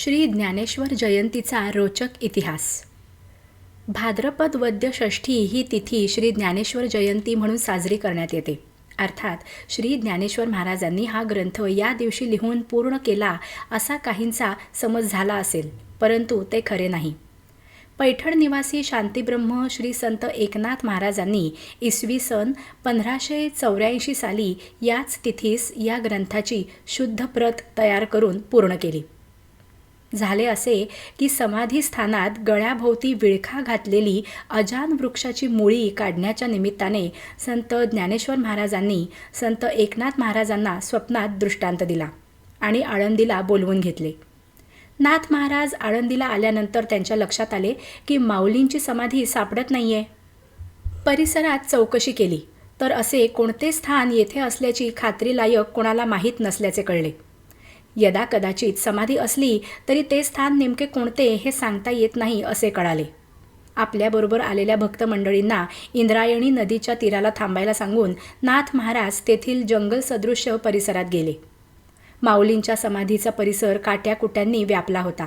श्री ज्ञानेश्वर जयंतीचा रोचक इतिहास. भाद्रपद वद्य षष्ठी ही तिथी श्री ज्ञानेश्वर जयंती म्हणून साजरी करण्यात येते. अर्थात श्री ज्ञानेश्वर महाराजांनी हा ग्रंथ या दिवशी लिहून पूर्ण केला असा काहींचा समज झाला असेल परंतु ते खरे नाही. पैठण निवासी शांतीब्रह्म श्री संत एकनाथ महाराजांनी इसवी सन पंधराशे चौऱ्याऐंशी साली याच तिथीस या ग्रंथाची शुद्ध प्रत तयार करून पूर्ण केली. झाले असे की समाधी स्थानात गळ्याभोवती विळखा घातलेली अजान वृक्षाची मुळी काढण्याच्या निमित्ताने संत ज्ञानेश्वर महाराजांनी संत एकनाथ महाराजांना स्वप्नात दृष्टांत दिला आणि आळंदीला बोलवून घेतले. नाथ महाराज आळंदीला आल्यानंतर त्यांच्या लक्षात आले की माऊलींची समाधी सापडत नाहीये. परिसरात चौकशी केली तर असे कोणते स्थान येथे असल्याची खात्रीलायक कोणाला माहीत नसल्याचे कळले. यदा कदाचित समाधी असली तरी ते स्थान नेमके कोणते हे सांगता येत नाही असे कळाले. आपल्याबरोबर आलेल्या भक्त मंडळींना इंद्रायणी नदीच्या तीराला थांबायला सांगून नाथ महाराज तेथील जंगल सदृश्य परिसरात गेले. माऊलींच्या समाधीचा परिसर काट्याकुट्यांनी व्यापला होता.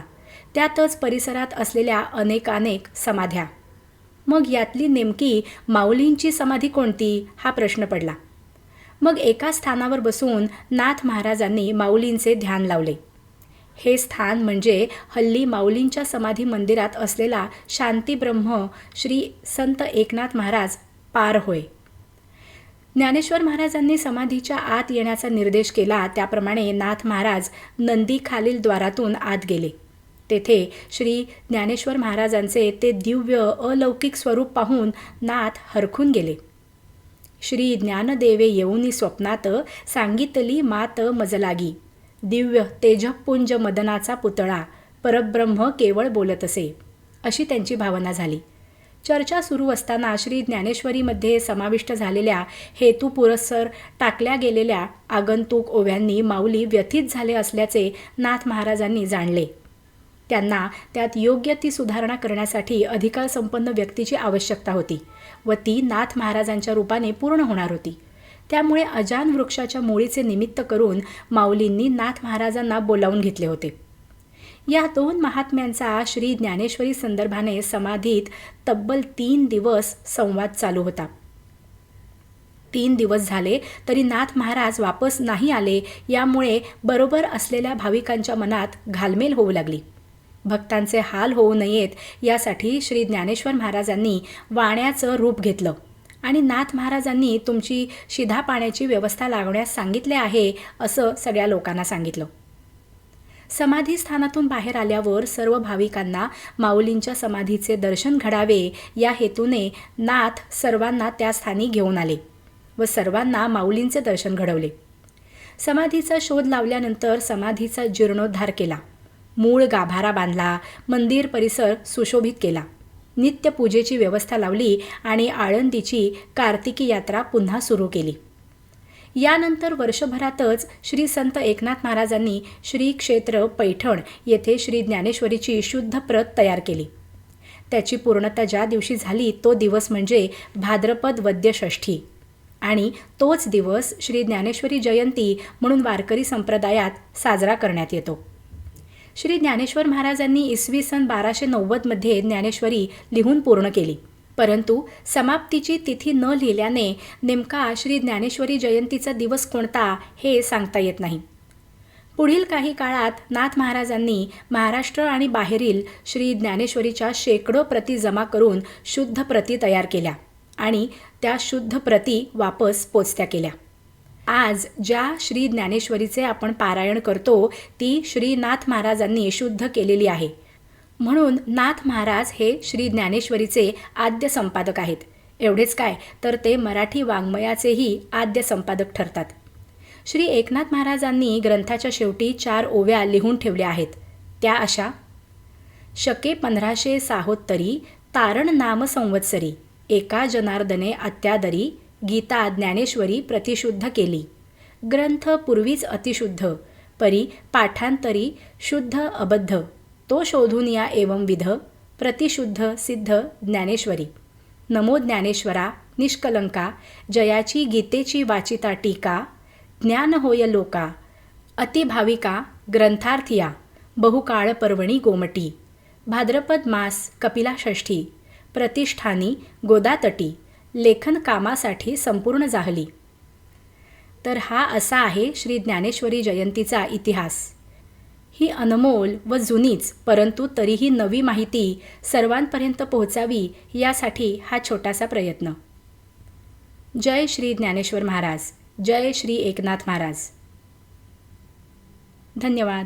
त्यातच परिसरात असलेल्या अनेकानेक समाध्या. मग यातली नेमकी माऊलींची समाधी कोणती? हा प्रश्न पडला. मग एका स्थानावर बसून नाथ महाराजांनी माऊलींचे ध्यान लावले. हे स्थान म्हणजे हल्ली माऊलींच्या समाधी मंदिरात असलेला शांतीब्रह्म श्री संत एकनाथ महाराज पार होय. ज्ञानेश्वर महाराजांनी समाधीच्या आत येण्याचा निर्देश केला त्याप्रमाणे नाथ महाराज नंदीखालील द्वारातून आत गेले. तेथे श्री ज्ञानेश्वर महाराजांचे ते दिव्य अलौकिक स्वरूप पाहून नाथ हरखून गेले. श्री ज्ञानदेवे येऊनी स्वप्नात सांगितली मात मजलागी. दिव्य तेजपुंज मदनाचा पुतळा परब्रह्म केवळ बोलत असे अशी त्यांची भावना झाली. चर्चा सुरू असताना श्री ज्ञानेश्वरीमध्ये समाविष्ट झालेल्या हेतू पुरस्सर टाकल्या गेलेल्या आगंतुक ओव्यांनी माऊली व्यथित झाले असल्याचे नाथ महाराजांनी जाणले. त्यांना त्यात योग्य ती सुधारणा करण्यासाठी अधिकार संपन्न व्यक्तीची आवश्यकता होती व ती नाथ महाराजांच्या रूपाने पूर्ण होणार होती. त्यामुळे अजान वृक्षाच्या मुळीचे निमित्त करून माऊलींनी नाथ महाराजांना बोलावून घेतले होते. या दोन महात्म्यांचा श्री ज्ञानेश्वरी संदर्भाने समाधीत तब्बल तीन दिवस संवाद चालू होता. तीन दिवस झाले तरी नाथ महाराज वापस नाही आले यामुळे बरोबर असलेल्या भाविकांच्या मनात घालमेल होऊ लागली. भक्तांचे हाल होऊ नयेत यासाठी श्री ज्ञानेश्वर महाराजांनी वाण्याचं रूप घेतलं. आणि नाथ महाराजांनी तुमची शिधा पाण्याची व्यवस्था लागण्यास सांगितले आहे असं सगळ्या लोकांना सांगितलं. समाधी स्थानातून बाहेर आल्यावर सर्व भाविकांना माऊलींच्या समाधीचे दर्शन घडावे या हेतूने नाथ सर्वांना त्या स्थानी घेऊन आले व सर्वांना माऊलींचे दर्शन घडवले. समाधीचा शोध लावल्यानंतर समाधीचा जीर्णोद्धार केला. मूळ गाभारा बांधला मंदिर परिसर सुशोभित केला. नित्यपूजेची व्यवस्था लावली आणि आळंदीची कार्तिकी यात्रा पुन्हा सुरू केली. यानंतर वर्षभरातच श्री संत एकनाथ महाराजांनी श्री क्षेत्र पैठण येथे श्री ज्ञानेश्वरीची शुद्ध प्रत तयार केली. त्याची पूर्णता ज्या दिवशी झाली तो दिवस म्हणजे भाद्रपद वद्यषष्ठी. आणि तोच दिवस श्री ज्ञानेश्वरी जयंती म्हणून वारकरी संप्रदायात साजरा करण्यात येतो. श्री ज्ञानेश्वर महाराजांनी इसवी सन बाराशे नव्वदमध्ये ज्ञानेश्वरी लिहून पूर्ण केली. परंतु समाप्तीची तिथी न लिहिल्याने नेमका श्री ज्ञानेश्वरी जयंतीचा दिवस कोणता हे सांगता येत नाही. पुढील काही काळात नाथ महाराजांनी महाराष्ट्र आणि बाहेरील श्री ज्ञानेश्वरीच्या शेकडो प्रती जमा करून शुद्ध प्रती तयार केल्या आणि त्या शुद्ध प्रती वापस पोचत्या केल्या. आज ज्या श्री ज्ञानेश्वरीचे आपण पारायण करतो ती श्रीनाथ महाराजांनी शुद्ध केलेली आहे. म्हणून नाथ महाराज हे श्री ज्ञानेश्वरीचे आद्य संपादक आहेत. एवढेच काय तर ते मराठी वाङ्मयाचेही आद्य संपादक ठरतात. श्री एकनाथ महाराजांनी ग्रंथाच्या शेवटी चार ओव्या लिहून ठेवल्या आहेत. त्या अशा. शके पंधराशे साहोत्तरी तारण नाम संवत्सरी एका जनार्दने अत्यादरी गीता ज्ञानेश्वरी प्रतिशुद्ध केली. ग्रंथ पूर्वीच अतिशुद्ध परी पाठांतरी शुद्ध अबद्ध तो शोधून या एवं विध प्रतिशुद्ध सिद्ध ज्ञानेश्वरी. नमो ज्ञानेश्वरा निष्कलंका जयाची गीतेची वाचिता टीका ज्ञान होय लोका अतिभाविका ग्रंथार्थिया बहुकाळ पर्वणी गोमटी भाद्रपद मास कपिला षष्ठी प्रतिष्ठानी गोदातटी लेखन कामासाठी संपूर्ण जाहली तर हा असा आहे श्री ज्ञानेश्वरी जयंतीचा इतिहास. ही अनमोल व जुनीच परंतु तरीही नवी माहिती सर्वांपर्यंत पोहोचावी यासाठी हा छोटासा प्रयत्न. जय श्री ज्ञानेश्वर महाराज जय श्री एकनाथ महाराज. धन्यवाद.